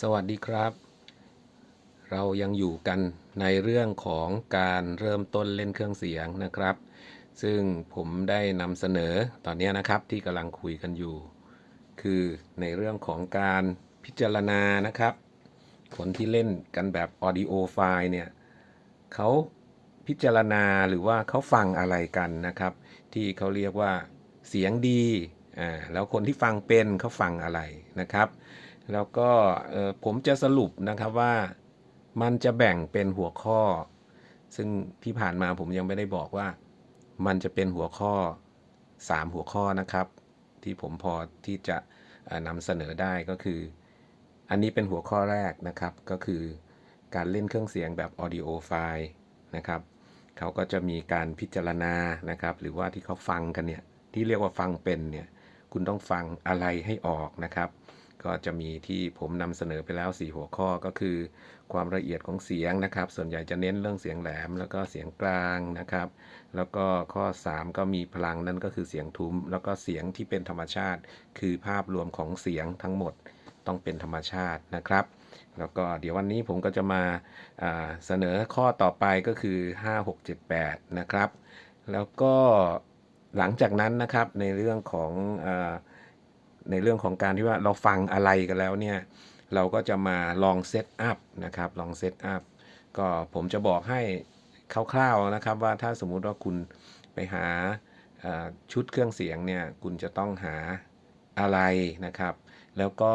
สวัสดีครับ เรายังอยู่กันในเรื่องของการเริ่มต้นเล่นเครื่องเสียงนะครับ ซึ่งผมได้นำเสนอตอนนี้นะครับที่กำลังคุยกันอยู่ คือในเรื่องของการพิจารณานะครับ คนที่เล่นกันแบบ audio file เนี่ยเขาพิจารณาหรือว่าเขาฟังอะไรกันนะครับ ที่เขาเรียกว่าเสียงดีอ่าแล้วคนที่ฟังเป็นเขาฟังอะไรนะครับ แล้วก็ผมจะสรุปนะครับว่ามันจะแบ่งเป็นหัวข้อ ซึ่งที่ผ่านมาผมยังไม่ได้บอกว่า มันจะเป็นหัวข้อ 3 หัวข้อนะครับ ที่ผมพอที่จะนำเสนอได้ก็คือ อันนี้เป็นหัวข้อแรกนะครับ ก็คือการเล่นเครื่องเสียงแบบ audio file นะครับเขาก็จะมีการพิจารณานะครับ หรือว่าที่เขาฟังกันเนี่ยที่เรียกว่าฟังเป็นเนี่ยคุณต้องฟังอะไรให้ออกนะครับ ก็จะมีที่ผมนำเสนอไปแล้ว 4 หัวข้อก็คือ ความละเอียดของเสียงนะครับ ส่วนใหญ่จะเน้นเรื่องเสียงแหลม แล้วก็เสียงกลางนะครับ แล้วก็ข้อ 3 ก็มีพลังนั่นก็คือเสียงทุ้ม แล้วก็เสียงที่เป็นธรรมชาติ คือภาพรวมของเสียงทั้งหมดต้องเป็นธรรมชาตินะครับ แล้วก็เดี๋ยววันนี้ผมก็จะมาาเสนอข้อต่อไปก็คือ 5 6 7 8 นะครับ แล้วก็หลังจากนั้นนะครับในเรื่องของอ ในเรื่องของการที่ว่าเราฟังอะไรกันแล้วเนี่ย เราก็จะมาลองเซตอัพนะครับ ลองเซตอัพก็ผมจะบอกให้คร่าวๆนะครับว่าถ้าสมมุติว่าคุณไปหาชุดเครื่องเสียงเนี่ยคุณจะต้องหาอะไรนะครับ แล้วก็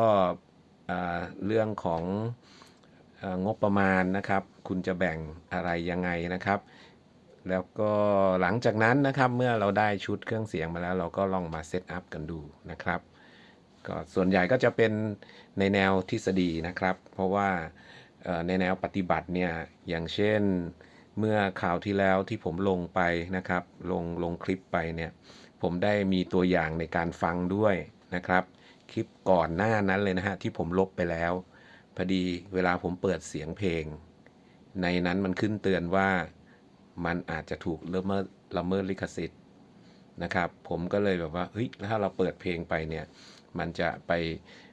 เรื่องขององบประมาณนะครับ คุณจะแบ่งอะไรยังไงนะครับ แล้วก็หลังจากนั้นนะครับเมื่อเราได้ชุดเครื่องเสียงมาแล้ว เราก็ลองมาเซตอัพกันดูนะครับ ก็ส่วนใหญ่ก็จะเป็นในแนวทฤษฎีนะครับ เพราะว่าในแนวปฏิบัติเนี่ยอย่างเช่นเมื่อข่าวที่แล้วที่ผมลงไปนะครับ ลงลงคลิปไปเนี่ยผมได้มีตัวอย่างในการฟังด้วยนะครับ คลิปก่อนหน้านั้นเลยนะฮะที่ผมลบไปแล้วพอดีเวลาผมเปิดเสียงเพลง ในนั้นมันขึ้นเตือนว่ามันอาจจะถูกละเมิดละเมิดลิขสิทธิ์นะครับ ผมก็เลยแบบว่าเฮ้ยแล้วถ้าเราเปิดเพลงไปเนี่ย มันจะไป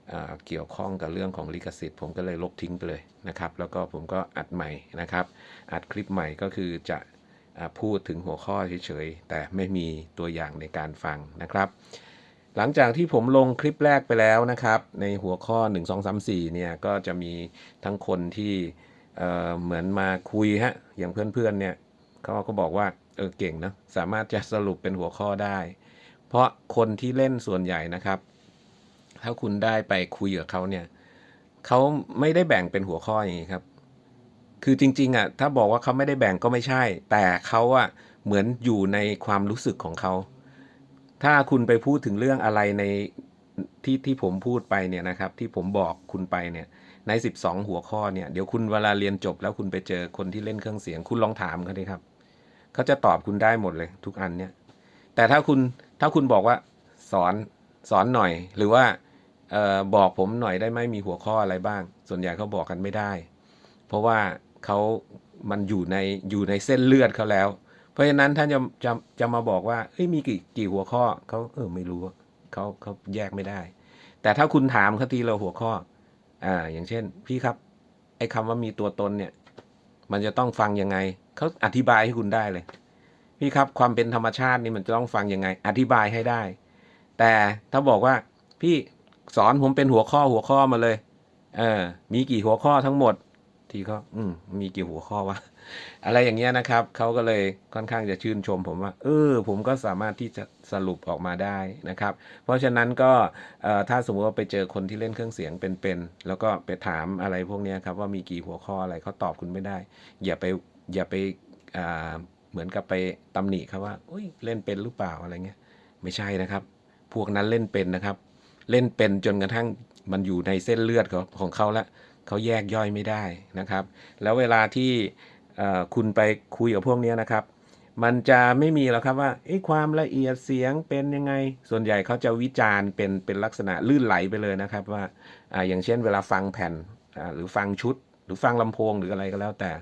เเกี่ยวข้องกับเรื่องของลิขสิทธิ์ผมก็เลยลบทิ้งไปเลยนะครับ แล้วก็ผมก็อัดใหม่นะครับ อัดคลิปใหม่ก็คือจะพูดถึงหัวข้อเฉยๆ แต่ไม่มีตัวอย่างในการฟังนะครับ หลังจากที่ผมลงคลิปแรกไปแล้วนะครับ ในหัวข้อ 1 2 3 4เนี่ยก็จะมีทั้งคนที่เอ่อเหมือนมาคุยฮะอย่างเพื่อนๆเนี่ยเขาก็บอกว่าเออเก่งนะสามารถจะสรุปเป็นหัวข้อได้ เพราะคนที่เล่นส่วนใหญ่นะครับ ถ้าคุณได้ไปคุยกับเขาเนี่ยเขาไม่ได้แบ่งเป็นหัวข้ออย่างนี้ครับ คือจริง ๆอะถ้าบอกว่าเขาไม่ได้แบ่งก็ไม่ใช่ แต่เขาอะเหมือนอยู่ในความรู้สึกของเขา ถ้าคุณไปพูดถึงเรื่องอะไรในที่ที่ผมพูดไปเนี่ยนะครับ ที่ผมบอกคุณไปเนี่ยใน 12 หัวข้อเนี่ยเดี๋ยวคุณเวลาเรียนจบแล้วคุณไปเจอคนที่เล่นเครื่องเสียง คุณลองถามเขาดิครับเขาจะตอบคุณได้หมดเลยทุกอันเนี่ย แต่ถ้าคุณถ้าคุณบอกว่าสอนสอนหน่อยหรือว่า ออบอกผมหน่อยได้ไหมมีหัวข้ออะไรบ้าง ส่วนใหญ่เขาบอกกันไม่ได้ เพราะว่าเขามันอยู่ในอยู่ในเส้นเลือดเขาแล้ว เพราะฉะนั้นท่านจะจะจะมาบอกว่าเอ้ยมีกี่กี่หัวข้อเขาเออไม่รู้เขาเขาแยกไม่ได้ แต่ถ้าคุณถามเขาทีละหัวข้อ อ่า อย่างเช่น พี่ครับ ไอ้คำว่ามีตัวตนเนี่ย มันจะต้องฟังยังไงเขาอธิบายให้คุณได้เลย พี่ครับความเป็นธรรมชาตินี่มันจะต้องฟังยังไง อธิบายให้ได้ แต่ถ้าบอกว่าพี่ สอนผมเป็นหัวข้อหัวข้อมาเลย เออ มีกี่หัวข้อทั้งหมด ทีเขาอืมมีกี่หัวข้อวะ อะไรอย่างเงี้ยนะครับ เขาก็เลยค่อนข้างจะชื่นชม ผมว่า เออ ผมก็สามารถที่จะสรุปออกมาได้นะครับ เพราะฉะนั้นก็ถ้าสมมติว่าไปเจอคนที่เล่นเครื่องเสียงเป็นๆ แล้วก็ไปถามอะไรพวกนี้ครับว่ามีกี่หัวข้ออะไรเขาตอบคุณไม่ได้ อย่าไปอย่าไปเหมือนกับไปตำหนิเขาว่าอุ้ยเล่นเป็นหรือเปล่าอะไรเงี้ย ไม่ใช่นะครับ พวกนั้นเล่นเป็นนะครับ เล่นเป็นจนกระทั่งมันอยู่ในเส้นเลือดของของเขาแล้วเขาแยกย่อยไม่ได้นะครับ แล้วเวลาที่คุณไปคุยกับพวกนี้นะครับ มันจะไม่มีหรอกครับว่าเอ้ความละเอียดเสียงเป็นยังไง ส่วนใหญ่เขาจะวิจารณ์เป็นเป็นลักษณะลื่นไหลไปเลยนะครับว่าออย่างเช่น เวลาฟังแผ่นหรือฟังชุด หรือฟังลำโพงหรืออะไรก็แล้วแต่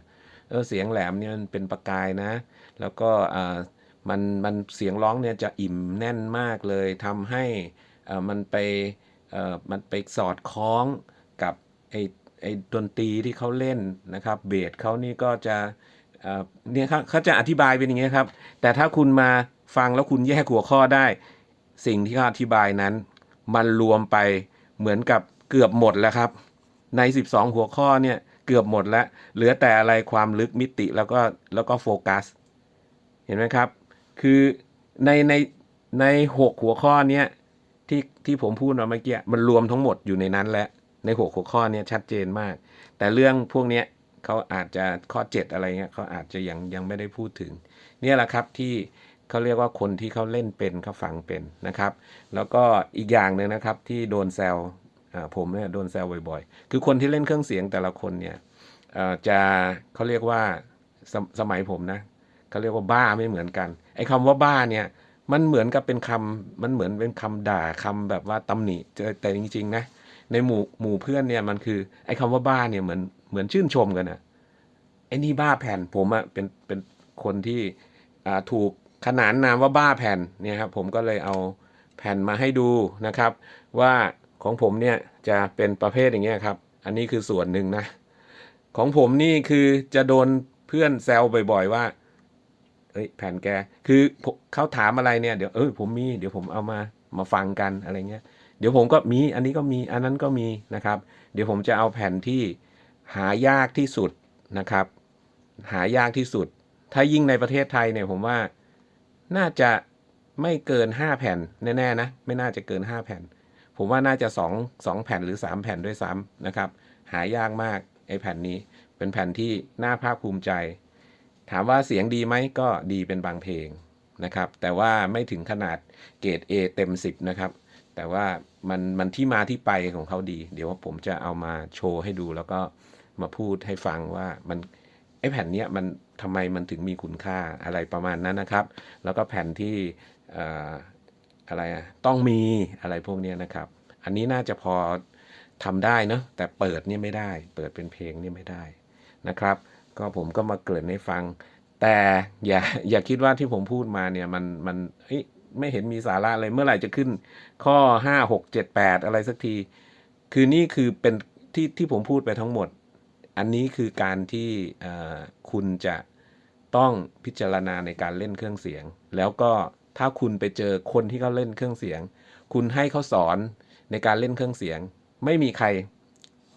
เออเสียงแหลมเนี่ยมันเป็นประกายนะ แล้วก็มันมันเสียงร้องเนี่ยจะอิ่มแน่นมากเลยทำให้ มันไปมันไปสอดคล้องกับไอไอดนตรีที่เขาเล่นนะครับ เบสเขานี่ก็จะเอ่อเนี่ยครับเขาจะอธิบายเป็นอย่างนี้ครับ แต่ถ้าคุณมาฟังแล้วคุณแยกหัวข้อได้ สิ่งที่เขาอธิบายนั้น มันรวมไปเหมือนกับเกือบหมดแล้วครับ ใน 12 หัวข้อเนี่ยเกือบหมดแล้ว เหลือแต่อะไรความลึกมิติแล้วก็แล้วก็โฟกัส เห็นไหมครับ คือในในในหกหัวข้อเนี้ย ที่ผมพูดมาเมื่อกี้มันรวมทั้งหมดอยู่ในนั้นแล้วในหกหัวข้อเนี้ยชัดเจนมาก แต่เรื่องพวกเนี้ยเขาอาจจะข้อ 7 อะไรเงี้ยเขาอาจจะยังยังไม่ได้พูดถึง เนี่ยแหละครับที่เขาเรียกว่าคนที่เขาเล่นเป็นเขาฟังเป็นนะครับ แล้วก็อีกอย่างหนึ่งนะครับที่โดนแซวผมเนี่ยโดนแซวบ่อยๆ คือคนที่เล่นเครื่องเสียงแต่ละคนเนี่ยจะเขาเรียกว่าสสมัยผมนะเขาเรียกว่าบ้าไม่เหมือนกันไอ้คำว่าบ้าเนี่ย มันเหมือนกับเป็นคำมันเหมือนเป็นคำด่าคำแบบว่าตำหนิแต่จริง ๆ นะ ในหมู่หมู่เพื่อนเนี่ยมันคือไอ้คำว่าบ้าเนี่ยเหมือนเหมือนชื่นชมกันอะไอ้นี่บ้าแผ่นผมอะเป็นเป็นคนที่อ่าถูกขนานนามว่าบ้าแผ่นเนี่ยครับผมก็เลยเอาแผ่นมาให้ดูนะครับ ว่าของผมเนี่ยจะเป็นประเภทอย่างเงี้ยครับ อันนี้คือส่วนหนึ่งนะ ของผมนี่คือจะโดนเพื่อนแซวบ่อย ๆ ว่า เอ้ยแผ่นแก คือเขาถามอะไรเนี่ยเดี๋ยวเออผมมีเดี๋ยวผมเอามามาฟังกันอะไรเงี้ยเดี๋ยวผมก็มีอันนี้ก็มีอันนั้นก็มีนะครับ เดี๋ยวผมจะเอาแผ่นที่หายากที่สุดนะครับ หายากที่สุด ถ้ายิ่งในประเทศไทยเนี่ยผมว่าน่าจะไม่เกิน 5 แผ่นแน่ๆนะไม่น่าจะเกิน 5 แผ่น ผมว่าน่าจะ 2 2 แผ่นหรือ 3 แผ่นด้วยซ้ำนะครับ หายากมากไอ้แผ่นนี้เป็นแผ่นที่น่าภาคภูมิใจ ถามว่าเสียงดีไหมก็ดีเป็นบางเพลงนะครับ แต่ว่าไม่ถึงขนาดเกรด A เต็ม 10 นะครับ แต่ว่ามันมันที่มาที่ไปของเขาดี เดี๋ยวผมจะเอามาโชว์ให้ดูแล้วก็มาพูดให้ฟังว่ามันไอ้แผ่นเนี้ยมันทำไมมันถึงมีคุณค่าอะไรประมาณนั้นนะครับ แล้วก็แผ่นที่เอ่ออะไรอะต้องมีอะไรพวกนี้นะครับ อันนี้น่าจะพอทำได้เนอะแต่เปิดเนี่ยไม่ได้ เปิดเป็นเพลงเนี่ยไม่ได้นะครับ ก็ผมก็มาเกริ่นให้ฟัง แต่อย่าอย่าคิดว่าที่ผมพูดมาเนี่ยมันมันไม่เห็นมีสาระเลยเมื่อไหร่จะขึ้น ข้อ5 6 7 8อะไรสักที คือนี่คือเป็นที่ที่ผมพูดไปทั้งหมด อันนี้คือการที่คุณจะต้องพิจารณาในการเล่นเครื่องเสียง แล้วก็ถ้าคุณไปเจอคนที่เขาเล่นเครื่องเสียง คุณให้เขาสอนในการเล่นเครื่องเสียง ไม่มีใคร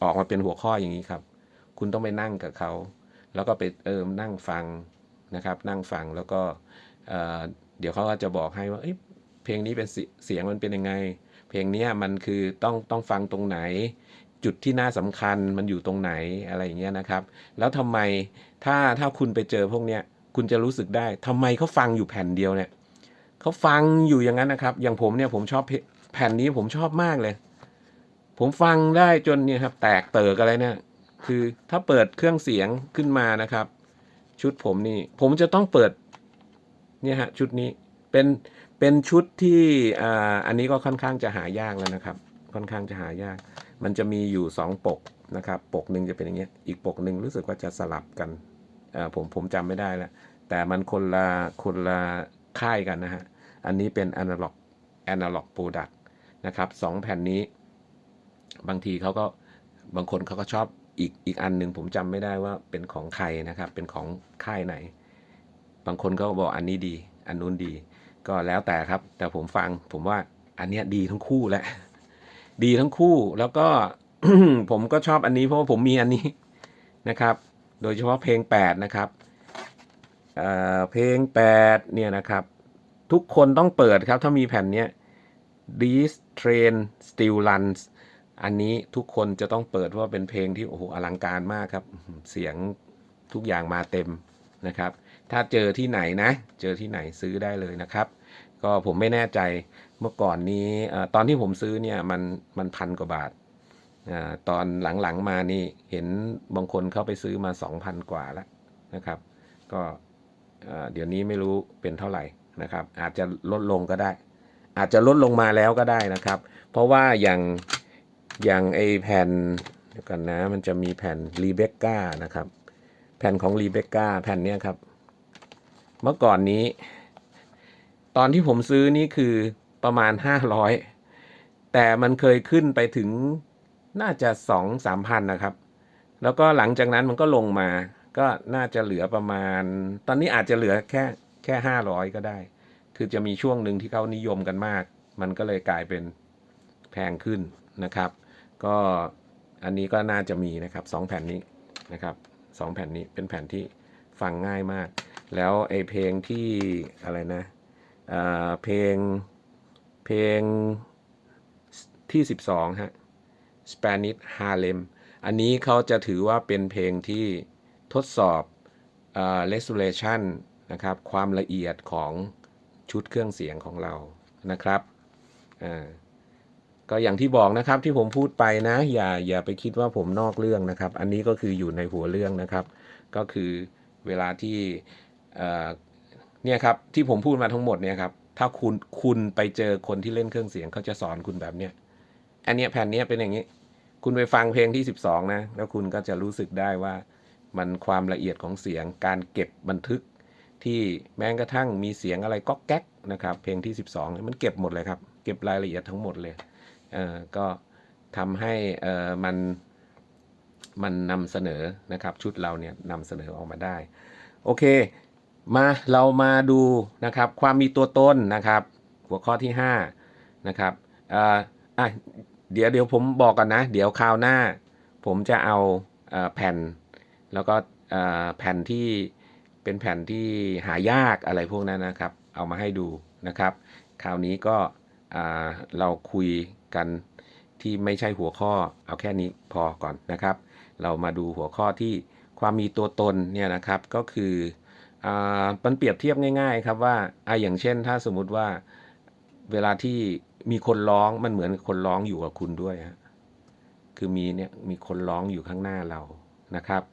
ออกมาเป็นหัวข้ออย่างนี้ครับ คุณต้องไปนั่งกับเขา แล้วก็ไปเอิมนั่งฟังนะครับ นั่งฟังแล้วก็เเดี๋ยวเขาก็จะบอกให้ว่าเเพลงนี้เป็นเสียงมันเป็นยังไง เพลงนี้มันคือต้องต้องฟังตรงไหน จุดที่น่าสำคัญมันอยู่ตรงไหนอะไรอย่างเงี้ยนะครับ แล้วทำไมถ้าถ้าคุณไปเจอพวกเนี้ยคุณจะรู้สึกได้ทำไมเขาฟังอยู่แผ่นเดียวเนี่ยเขาฟังอยู่อย่างนั้นนะครับ อย่างผมเนี่ยผมชอบแผ่นนี้ผมชอบมากเลย ผมฟังได้จนเนี่ยครับ แตกเติกอะไรเนี่ย คือถ้าเปิดเครื่องเสียงขึ้นมานะครับ ชุดผมนี่ ผมจะต้องเปิดเนี่ยฮะชุดนี้เป็นเป็นชุดที่อ่าอันนี้ก็ค่อนข้างจะหายากแล้วนะครับ ค่อนข้างจะหายาก มันจะมีอยู่สองปกนะครับ ปกหนึ่งจะเป็นอย่างเงี้ยอีกปกหนึ่งรู้สึกว่าจะสลับกันอ่าผมผมจำไม่ได้แล้วแต่มันคนละคนละค่ายกันนะฮะ อันนี้เป็น Analog Analog Product นะครับสองแผ่นนี้ บางทีเขาก็บางคนเขาก็ชอบ อีกอีกอันหนึ่งผมจำไม่ได้ว่าเป็นของใครนะครับ เป็นของค่ายไหน บางคนก็บอกอันนี้ดี อันนู้นดี ก็แล้วแต่ครับ แต่ผมฟังผมว่าอันเนี้ยดีทั้งคู่แหละ ดีทั้งคู่แล้วก็ผมก็ชอบอันนี้เพราะว่าผมมีอันนี้นะครับ โดยเฉพาะเพลง 8 นะครับเเพลง 8 เนี่ยนะครับ ทุกคนต้องเปิดครับถ้ามีแผ่นเนี้ย This Train Still Runs อันนี้ทุกคนจะต้องเปิดเพราะว่าเป็นเพลงที่โอ้โหอลังการมากครับ เสียงทุกอย่างมาเต็มนะครับ ถ้าเจอที่ไหนนะ เจอที่ไหนซื้อได้เลยนะครับ ก็ผมไม่แน่ใจเมื่อก่อนนี้ตอนที่ผมซื้อเนี่ยมันมันพันกว่าบาทตอนหลังๆมานี่เห็นบางคนเข้าไปซื้อมา 2,000 กว่าแล้วนะครับ ก็เดี๋ยวนี้ไม่รู้เป็นเท่าไหร่นะครับ อาจจะลดลงก็ได้ อาจจะลดลงมาแล้วก็ได้นะครับ เพราะว่าอย่าง อย่างไอแผ่นเดี๋ยวกันนะ มันจะมีแผ่นรีเบคก้านะครับ แผ่นของรีเบคก้าแผ่นเนี้ยครับ เมื่อก่อนนี้ ตอนที่ผมซื้อนี่คือประมาณ500แต่มันเคยขึ้นไปถึงน่าจะสองสามพันนะครับ แล้วก็หลังจากนั้นมันก็ลงมา ก็น่าจะเหลือประมาณ ตอนนี้อาจจะเหลือแค่แค่ห้าร้อยก็ได้ คือจะมีช่วงหนึ่งที่เขานิยมกันมาก มันก็เลยกลายเป็นแพงขึ้นนะครับ ก็อันนี้ก็น่าจะมีนะครับสองแผ่นนี้นะครับสองแผ่นนี้เป็นแผ่นที่ฟังง่ายมาก แล้วไอเพลงที่อะไรนะอ่าเพลงเพลงที่ 12 ฮะ Spanish Harlem อันนี้เขาจะถือว่าเป็นเพลงที่ทดสอบอ่า resolution นะครับ ความละเอียดของชุดเครื่องเสียงของเรานะครับอ่า ก็อย่างที่บอกนะครับที่ผมพูดไปนะ อย่าอย่าไปคิดว่าผมนอกเรื่องนะครับ อันนี้ก็คืออยู่ในหัวเรื่องนะครับ ก็คือเวลาที่เนี่ยครับที่ผมพูดมาทั้งหมดเนี่ยครับถ้าคุณคุณไปเจอคนที่เล่นเครื่องเสียงเขาจะสอนคุณแบบเนี้ยอันเนี้ยแผ่นเนี้ยเป็นอย่างนี้ คุณไปฟังเพลงที่ 12 นะ แล้วคุณก็จะรู้สึกได้ว่ามันความละเอียดของเสียงการเก็บบันทึกที่แม้กระทั่งมีเสียงอะไรก็แก๊กนะครับเพลงที่ 12นี่ยมันเก็บหมดเลยครับ เก็บรายละเอียดทั้งหมดเลย เออก็ทำให้เออมันมันนำเสนอนะครับชุดเราเนี่ยนำเสนอออกมาได้ โอเค มาเรามาดูนะครับความมีตัวตนนะครับ หัวข้อที่5นะครับอ่ออะเดี๋ยวเดี๋ยวผมบอกกันนะ เดี๋ยวคราวหน้า ผมจะเอาอแผ่น แล้วก็แผ่นที่เป็นแผ่นที่หายากอะไรพวกนั้นนะครับ เอามาให้ดูนะครับ คราวนี้ก็ เราคุยกันที่ไม่ใช่หัวข้อเอาแค่นี้พอก่อนนะครับ เรามาดูหัวข้อที่ความมีตัวตนเนี่ยนะครับก็คืออามันเปรียบเทียบง่าย ๆ ครับว่าออย่างเช่น ถ้าสมมุติว่าเวลาที่มีคนร้องมันเหมือนคนร้องอยู่กับคุณด้วยฮะคือมีเนี่ยมีคนร้องอยู่ข้างหน้าเรานะครับ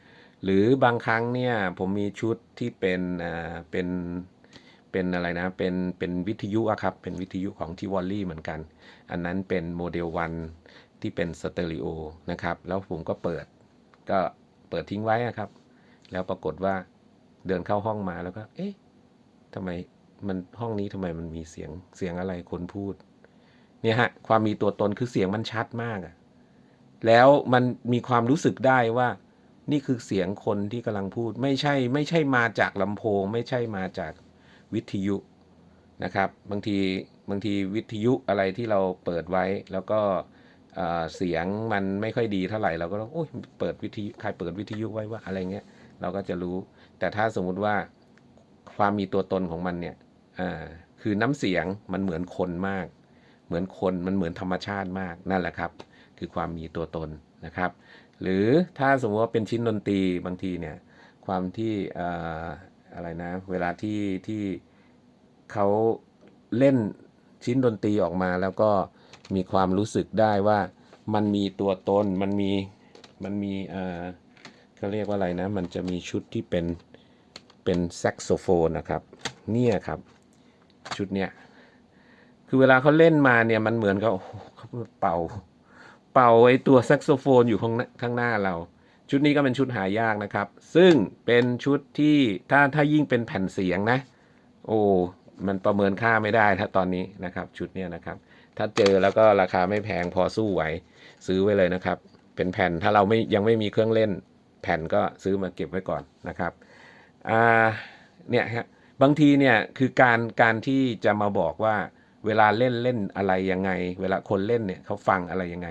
หรือบางครั้งเนี่ยผมมีชุดที่เป็นอ่าเป็น เป็นอะไรนะ เป็นเป็นวิทยุอะครับ เป็นวิทยุของทิวอลลี่เหมือนกัน อันนั้นเป็นโมเดลวันที่เป็นสเตอริโอนะครับ แล้วผมก็เปิด ก็เปิดทิ้งไว้อะครับ แล้วปรากฏว่าเดินเข้าห้องมาแล้วก็ เอ๊ะทำไมมันห้องนี้ทำไมมันมีเสียงเสียงอะไรคนพูด เนี่ยฮะ ความมีตัวตนคือเสียงมันชัดมากอะแล้วมันมีความรู้สึกได้ว่านี่คือเสียงคนที่กำลังพูด ไม่ใช่ ไม่ใช่มาจากลำโพง ไม่ใช่มาจาก วิทยุนะครับ บางทีบางทีวิทยุอะไรที่เราเปิดไว้แล้วก็เสียงมันไม่ค่อยดีเท่าไหร่เราก็ต้องโอ้ยเปิดวิทยุใครเปิดวิทยุไว้ว่าอะไรเงี้ยเราก็จะรู้ แต่ถ้าสมมุติว่าความมีตัวตนของมันเนี่ยคือน้ำเสียงมันเหมือนคนมาก เหมือนคนมันเหมือนธรรมชาติมากนั่นแหละครับ คือความมีตัวตนนะครับ หรือถ้าสมมติว่าเป็นชิ้นดนตรีบางทีเนี่ยความที่ อะไรนะ เวลาที่ที่เขาเล่นชิ้นดนตรีออกมาแล้วก็มีความรู้สึกได้ว่ามันมีตัวตนมันมีมันมีเอ่อเขาเรียกว่าอะไรนะ มันจะมีชุดที่เป็นเป็นแซกโซโฟนนะครับเนี่ยครับ ชุดเนี้ยคือเวลาเขาเล่นมาเนี่ยมันเหมือนกับเขาเป่า เป่าไอตัวแซกโซโฟนอยู่ข้างข้างหน้าเรา ชุดนี้ก็เป็นชุดหายากนะครับ ซึ่งเป็นชุดที่ถ้าถ้ายิ่งเป็นแผ่นเสียงนะ โอ้มันประเมินค่าไม่ได้ถ้าตอนนี้นะครับ ชุดเนี้ยนะครับ ถ้าเจอแล้วก็ราคาไม่แพงพอสู้ไหว ซื้อไว้เลยนะครับ เป็นแผ่นถ้าเราไม่ยังไม่มีเครื่องเล่น แผ่นก็ซื้อมาเก็บไว้ก่อนนะครับอ่าเนี่ยฮะบางทีเนี่ยคือการการที่จะมาบอกว่าเวลาเล่นเล่นอะไรยังไง เวลาคนเล่นเนี่ยเขาฟังอะไรยังไง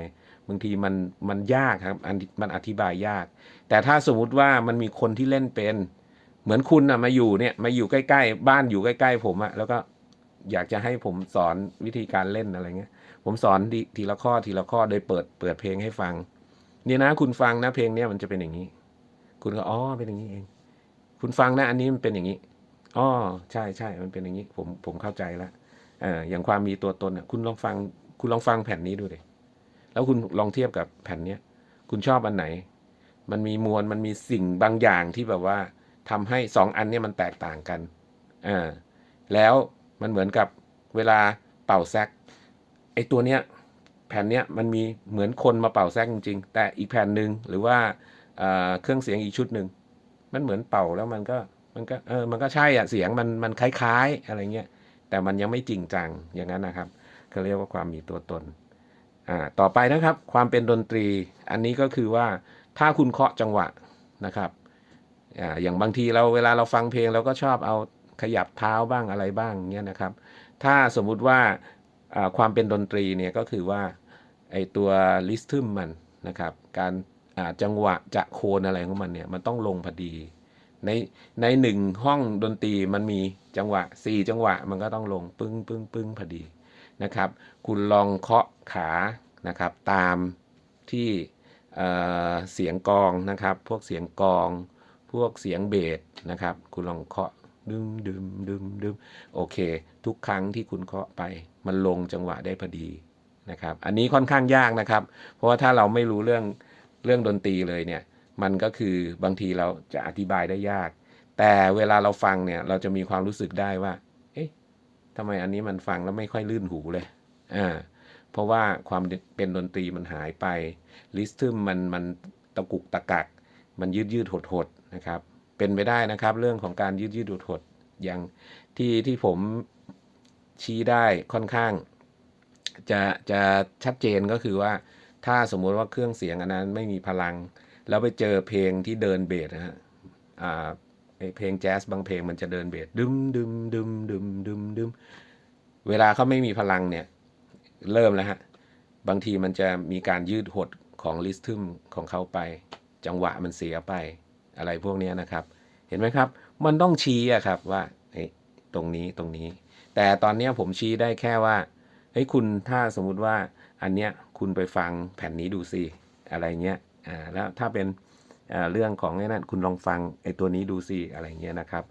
บางทีมันมันยากครับมันอธิบายยาก แต่ถ้าสมมติว่ามันมีคนที่เล่นเป็น เหมือนคุณนะมาอยู่เนี่ยมาอยู่ใกล้ๆ บ้านอยู่ใกล้ๆ ผมอะแล้วก็อยากจะให้ผมสอนวิธีการเล่นอะไรเงี้ย ผมสอนทีทีละข้อทีละข้อโดยเปิดเปิดเพลงให้ฟัง เนี่ยนะคุณฟังนะเพลงเนี้ยมันจะเป็นอย่างนี้ คุณก็อ๋อเป็นอย่างนี้เอง คุณฟังนะ อันนี้มันเป็นอย่างนี้อ๋อใช่ใช่มันเป็นอย่างนี้ ผมผมเข้าใจแล้วเอ่ออย่างความมีตัวตนอะ คุณลองฟัง คุณลองฟังแผ่นนี้ดูเลย แล้วคุณลองเทียบกับแผ่นเนี้ยคุณชอบอันไหน มันมีมวลมันมีสิ่งบางอย่างที่แบบว่าทำให้สองอันเนี้ยมันแตกต่างกันอ่าแล้วมันเหมือนกับเวลาเป่าแซกไอตัวเนี้ยแผ่นเนี้ยมันมีเหมือนคนมาเป่าแซกจริงๆ แต่อีกแผ่นหนึ่งหรือว่าเเครื่องเสียงอีกชุดหนึ่งมันเหมือนเป่าแล้วมันก็มันก็เออมันก็ใช่อะเสียงมันมันคล้ายๆ อะไรเงี้ยแต่มันยังไม่จริงจังอย่างนั้นนะครับเขาเรียกว่าความมีตัวตน อ่าต่อไปนะครับ ความเป็นดนตรี อันนี้ก็คือว่าถ้าคุณเคาะจังหวะนะครับอ่าอย่างบางทีเราเวลาเราฟังเพลงเราก็ชอบเอาขยับเท้าบ้างอะไรบ้างเงี้ยนะครับ ถ้าสมมุติว่าความเป็นดนตรีเนี่ยก็คือว่าไอตัวลิสทึมมันนะครับการจังหวะจะโคนอะไรของมันเนี่ยมันต้องลงพอดีในในหนึ่งห้องดนตรีมันมีจังหวะ 4 จังหวะมันก็ต้องลงปึ้งปึ้งปึ้งพอดี นะครับ คุณลองเคาะขานะครับตามที่เเสียงกองนะครับ พวกเสียงกอง พวกเสียงเบสนะครับ คุณลองเคาะดึมดึมดึมดึมโอเค ทุกครั้งที่คุณเคาะไปมันลงจังหวะได้พอดีนะครับ อันนี้ค่อนข้างยากนะครับ เพราะว่าถ้าเราไม่รู้เรื่องเรื่องดนตรีเลยเนี่ย มันก็คือบางทีเราจะอธิบายได้ยาก แต่เวลาเราฟังเนี่ยเราจะมีความรู้สึกได้ว่า ทำไมอันนี้มันฟังแล้วไม่ค่อยลื่นหูเลย อ่า เพราะว่าความเป็นดนตรีมันหายไป ลิสทึมมันมันตะกุกตะกัก มันยืดยืดหดหดนะครับ เป็นไปได้นะครับเรื่องของการยืดยืดหดหดอย่างที่ที่ผมชี้ได้ค่อนข้าง จะจะชัดเจนก็คือว่าถ้าสมมุติว่าเครื่องเสียงอันนั้นไม่มีพลัง แล้วไปเจอเพลงที่เดินเบสนะฮะอ่า เพลงแจ๊สบางเพลงมันจะเดินเบสดึมดึมดึมดึมดึมดึมเวลาเขาไม่มีพลังเนี่ย เริ่มแล้วฮะ บางทีมันจะมีการยืดหดของลิสทึมของเขาไป จังหวะมันเสียไป อะไรพวกนี้นะครับ เห็นไหมครับ มันต้องชี้อะครับว่าตรงนี้ตรงนี้ แต่ตอนนี้ผมชี้ได้แค่ว่าเฮ้ยคุณถ้าสมมุติว่าอันเนี้ยคุณไปฟังแผ่นนี้ดูสิอะไรเงี้ยอ่าแล้วถ้าเป็น เรื่องของไอ้นั่นคุณลองฟังไอ้ตัวนี้ดูสิอะไรเงี้ยนะครับ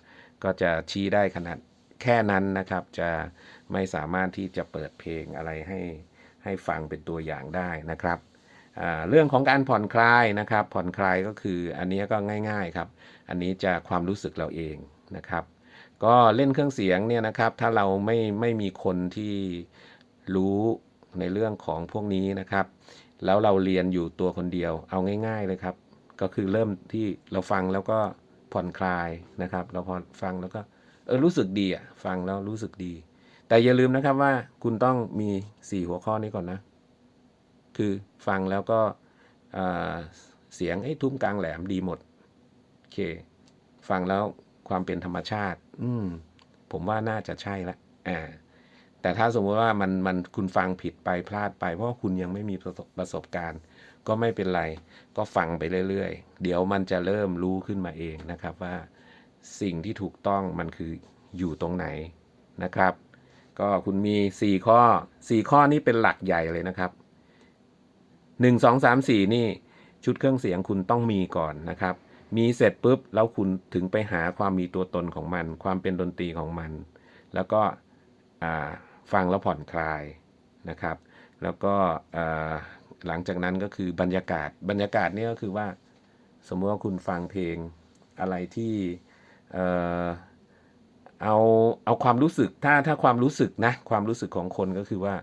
ก็จะชี้ได้ขนาดแค่นั้นนะครับ จะไม่สามารถที่จะเปิดเพลงอะไรให้ให้ฟังเป็นตัวอย่างได้นะครับเรื่องของการผ่อนคลายนะครับ ผ่อนคลายก็คืออันนี้ก็ง่าย ๆครับ อันนี้จะความรู้สึกเราเองนะครับ ก็เล่นเครื่องเสียงเนี่ยนะครับ ถ้าเราไม่ไม่มีคนที่รู้ในเรื่องของพวกนี้นะครับ แล้วเราเรียนอยู่ตัวคนเดียวเอาง่าย ๆเลยครับ ก็คือเริ่มที่เราฟังแล้วก็ผ่อนคลายนะครับ เราพอฟังแล้วก็เออรู้สึกดีอะฟังแล้วรู้สึกดี แต่อย่าลืมนะครับว่าคุณต้องมี 4 หัวข้อนี้ก่อนนะ คือฟังแล้วก็อ่าเสียงไอ้ทุ้มกลางแหลมดีหมดโอเค ฟังแล้วความเป็นธรรมชาติ อืมผมว่าน่าจะใช่ละอ่าแต่ถ้าสมมติว่ามันมันคุณฟังผิดไปพลาดไป เพราะคุณยังไม่มีประสบประสบการณ์ ก็ไม่เป็นไร ก็ฟังไปเรื่อยๆ เดี๋ยวมันจะเริ่มรู้ขึ้นมาเองนะครับว่าสิ่งที่ถูกต้องมันคืออยู่ตรงไหนนะครับ ก็คุณมี 4 ข้อ 4 ข้อนี้เป็นหลักใหญ่เลยนะครับ 1 2 3 4 นี่ชุดเครื่องเสียงคุณต้องมีก่อนนะครับ มีเสร็จปุ๊บแล้วคุณถึงไปหาความมีตัวตนของมัน ความเป็นดนตรีของมัน แล้วก็ฟังแล้วผ่อนคลายนะครับ แล้วก็ หลังจากนั้นก็คือบรรยากาศบรรยากาศนี่ก็คือว่า สมมติว่าคุณฟังเพลงอะไรที่เอ่อเอาเอาความรู้สึกถ้าถ้าความรู้สึกนะความรู้สึกของคนก็คือว่า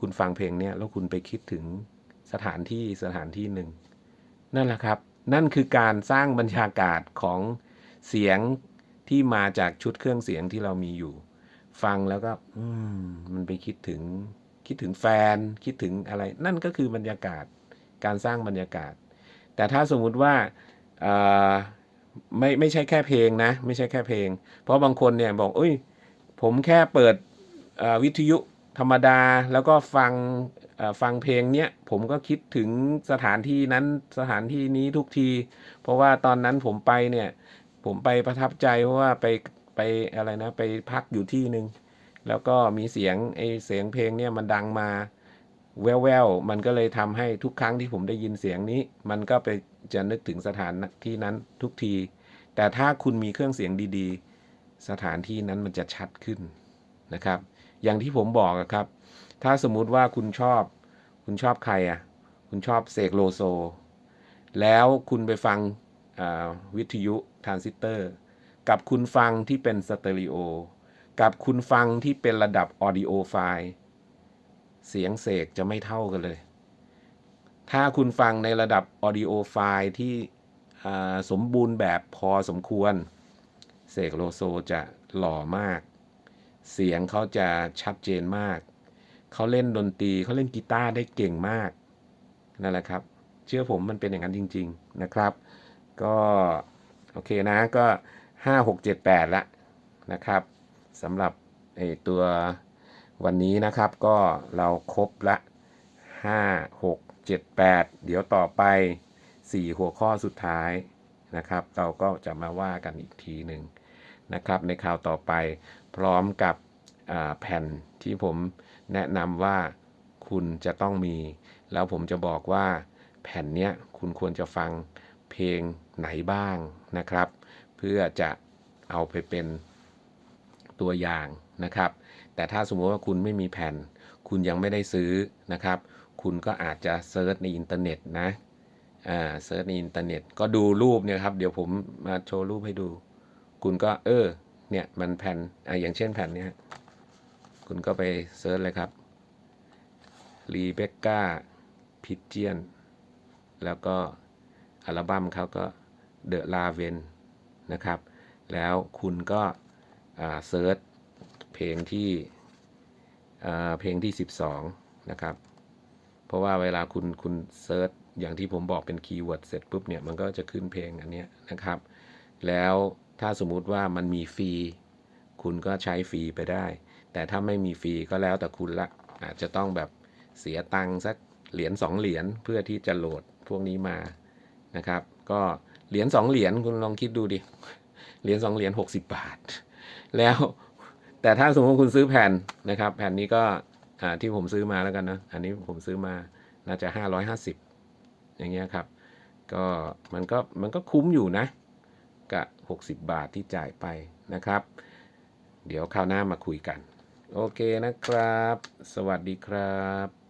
คุณฟังเพลงเนี้ยแล้วคุณไปคิดถึงสถานที่สถานที่หนึ่ง นั่นแหละครับ นั่นคือการสร้างบรรยากาศของเสียงที่มาจากชุดเครื่องเสียงที่เรามีอยู่ ฟังแล้วก็ อืมมันไปคิดถึง คิดถึงแฟนคิดถึงอะไร นั่นก็คือบรรยากาศการสร้างบรรยากาศ แต่ถ้าสมมุติว่าไม่ไม่ใช่แค่เพลงนะ ไม่ใช่แค่เพลง เพราะบางคนเนี่ยบอกเอ้ยผมแค่เปิดวิทยุธรรมดาแล้วก็ฟังฟังเพลงเนี้ยผมก็คิดถึงสถานที่นั้นสถานที่นี้ทุกที เพราะว่าตอนนั้นผมไปเนี่ย ผมไปประทับใจเพราะว่าไปไปอะไรนะ ไปพักอยู่ที่หนึ่ง แล้วก็มีเสียงไอเสียงเพลงเนี่ยมันดังมาแว่วๆมันก็เลยทำให้ทุกครั้งที่ผมได้ยินเสียงนี้ มันก็ไปจะนึกถึงสถานที่นั้นทุกที แต่ถ้าคุณมีเครื่องเสียงดีๆ สถานที่นั้นมันจะชัดขึ้นนะครับ อย่างที่ผมบอกอะครับ ถ้าสมมุติว่าคุณชอบ คุณชอบใครอะ คุณชอบเสกโลโซ แล้วคุณไปฟังวิทยุทรานซิสเตอร์ กับคุณฟังที่เป็นสเตอริโอ กับคุณฟังที่เป็นระดับออดิโอไฟล์เสียงเสกจะไม่เท่ากันเลย ถ้าคุณฟังในระดับ Audio File ที่สมบูรณ์แบบพอสมควร เสกโลโซจะหล่อมาก เสียงเขาจะชัดเจนมาก เขาเล่นดนตรีเขาเล่นกีตาร์ได้เก่งมากนั่นแหละครับ เชื่อผมมันเป็นอย่างนั้นจริง ๆนะครับ ก็ โอเคนะก็ 5 6 7 8ละนะครับ สำหรับไอตัววันนี้นะครับก็เราครบละ 5 6 7 8 เดี๋ยวต่อไป 4 หัวข้อสุดท้ายนะครับ เราก็จะมาว่ากันอีกทีหนึ่งนะครับ ในคราวต่อไปพร้อมกับแผ่นที่ผมแนะนำว่าคุณจะต้องมี แล้วผมจะบอกว่าแผ่นเนี้ยคุณควรจะฟังเพลงไหนบ้างนะครับ เพื่อจะเอาไปเป็น ตัวอย่างนะครับ แต่ถ้าสมมติว่าคุณไม่มีแผ่น คุณยังไม่ได้ซื้อนะครับ คุณก็อาจจะเซิร์ชในอินเทอร์เน็ตนะอ่าเซิร์ชในอินเทอร์เน็ตก็ดูรูปเนี่ยครับ เดี๋ยวผมมาโชว์รูปให้ดู คุณก็เออเนี่ยมันแผ่นอ่าอย่างเช่นแผ่นเนี้ยคุณก็ไปเซิร์ชเลยครับรีเบคก้าพิเจียนแล้วก็อัลบั้มเขาก็เดอะลาเวนนะครับ แล้วคุณก็ เซิร์ชเพลงที่อ่าเพลงที่ 12 นะครับ เพราะว่าเวลาคุณคุณเซิร์ชอย่างที่ผมบอกเป็นคีย์เวิร์ดเสร็จปุ๊บเนี่ยมันก็จะขึ้นเพลงอันนี้นะครับ แล้วถ้าสมมุติว่ามันมีฟรีคุณก็ใช้ฟรีไปได้ แต่ถ้าไม่มีฟรีก็แล้วแต่คุณละอาจจะต้องแบบเสียตังค์สักเหรียญ2เหรียญเพื่อที่จะโหลดพวกนี้มานะครับ ก็เหรียญ2เหรียญคุณลองคิดดูดิเหรียญ2เหรียญ60 บาท แล้ว แต่ถ้าสมมติคุณซื้อแผ่นนะครับ แผ่นนี้ก็ที่ผมซื้อมาแล้วกันนะอันนี้ผมซื้อมาน่าจะ 550 อย่างเงี้ยครับ ก็มันก็มันก็คุ้มอยู่นะกับ60 บาทที่จ่ายไปนะครับ เดี๋ยวคราวหน้ามาคุยกัน โอเคนะครับ สวัสดีครับ